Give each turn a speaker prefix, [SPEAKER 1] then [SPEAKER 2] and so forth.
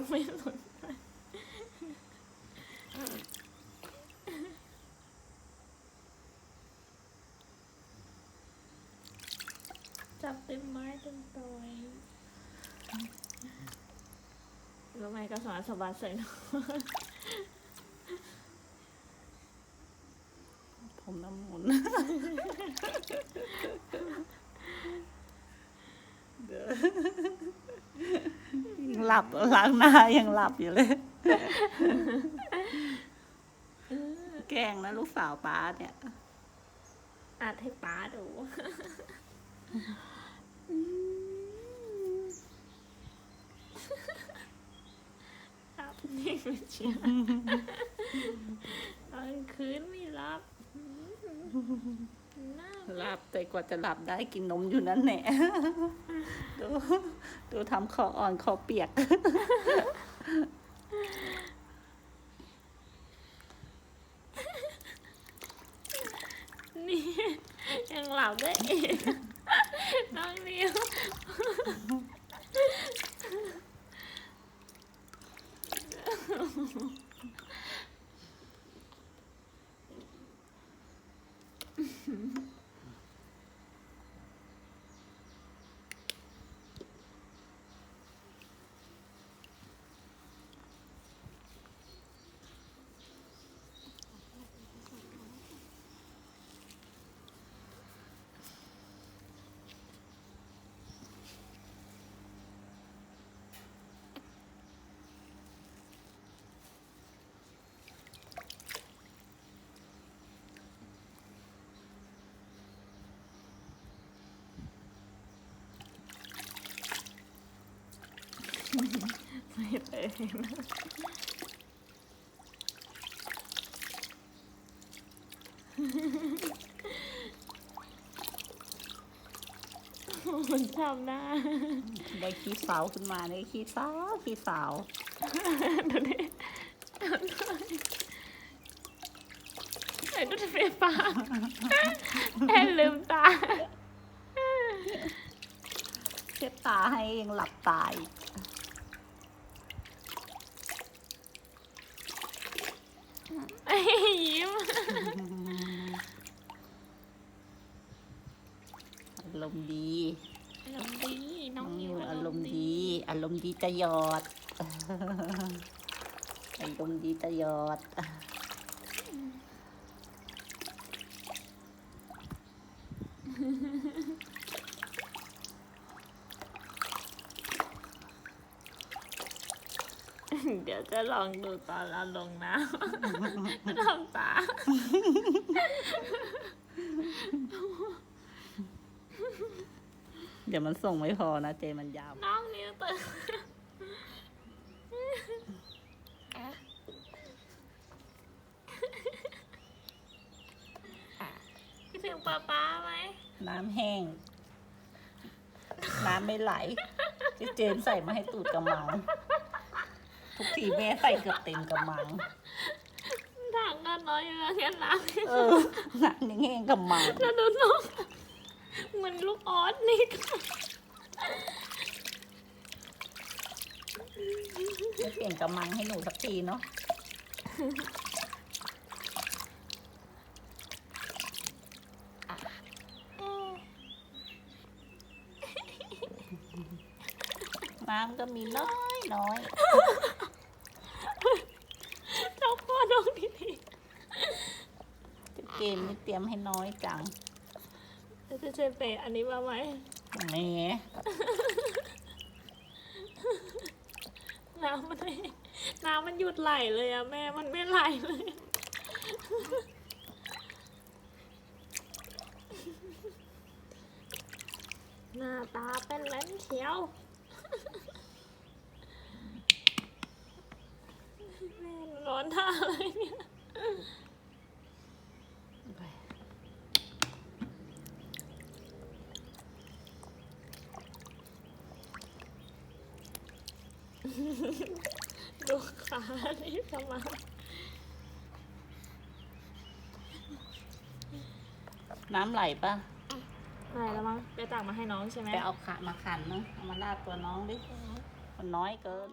[SPEAKER 1] ำไม่สนใจจับเต็มไม้เต็มตัวแล้วไม่ก็สอนสะบัดใส่หนู
[SPEAKER 2] ผมน้ำมนต์เดี๋ยว ยังหลับล้างหน้ายังหลับอยู่เลย แกล้งนะลูกสาวป้าเนี่ย
[SPEAKER 1] อัดให้ป้าดูรับนี่ไม่เชื่อตอนคืนไม่รับน่า
[SPEAKER 2] พ แต่กว่าจะหลับได้กินนมอยู่นั่นแหละดูดูทำคออ่อนคอเปียก
[SPEAKER 1] นี่ ยังหลับได้อีกน้องนิว ไม่เป็นมันทำหน้า
[SPEAKER 2] ได้ขี้สาวขึ้นมาได้ขี้สาวขี้สาว
[SPEAKER 1] ดูดิไอ้ดูดิไฟฟ้าแอนลืมตา
[SPEAKER 2] เช็ดตาให้ยังหลับตาย
[SPEAKER 1] ไยิ้ม
[SPEAKER 2] อารมณ์ดี
[SPEAKER 1] อารมณ์ดีน้
[SPEAKER 2] น้
[SPEAKER 1] อ
[SPEAKER 2] องง
[SPEAKER 1] นิ
[SPEAKER 2] นิ
[SPEAKER 1] ว
[SPEAKER 2] ว
[SPEAKER 1] อา
[SPEAKER 2] อารร
[SPEAKER 1] ม
[SPEAKER 2] ม
[SPEAKER 1] ณ์
[SPEAKER 2] ณ์
[SPEAKER 1] ดี
[SPEAKER 2] ดี อารมณ์ดีจะหยอด อารมณ์ดีจะหยอด
[SPEAKER 1] เดี๋ยวจะลองดูตอนเราลงน้ำทำตา
[SPEAKER 2] เดี๋ยวมันส่งไม่พอนะเจมันยาว
[SPEAKER 1] น้องนิวตื่นคิดถึงป๊าป๊าไหม
[SPEAKER 2] น้ำแห้ง น้ำไม่ไหลเจเจนใส่มาให้ตูดกระมัง ทุกทีแม่ใส่เกือบเต็มกระมัง
[SPEAKER 1] ถังก็น้อยอยู่แล้วแค่น้ำ
[SPEAKER 2] เออน้ำนี่แห้งกระมัง
[SPEAKER 1] แล้วดูน้องเหมือนลูกออสนี่ก็
[SPEAKER 2] ไม่เปลี่ยนกระมังให้หนูสักทีเนาะน้ำก็มีน้อยน้อย
[SPEAKER 1] เจ้าพ่อน้องดี
[SPEAKER 2] เกมนี่เตรียมให้น้อยจัง
[SPEAKER 1] ๆแล้วจะเชฟเปะอันนี้มาไหม
[SPEAKER 2] แหม
[SPEAKER 1] น้ำมันไม่น้ำมันหยุดไหลเลยอะแม่มันไม่ไหลเลยหน้าตาเป็นแหลนเขียวแม่ร้อนท่าอะไรเนี่ย ดูขานี่ทำไม
[SPEAKER 2] น้ำไหลปะ
[SPEAKER 1] ไหลแล้วมั้งไปตักมาให้น้องใช่ไหม
[SPEAKER 2] ไปเอาขามาขันเนาะเอามาลาดตัวน้องดิมันน้อยเกิน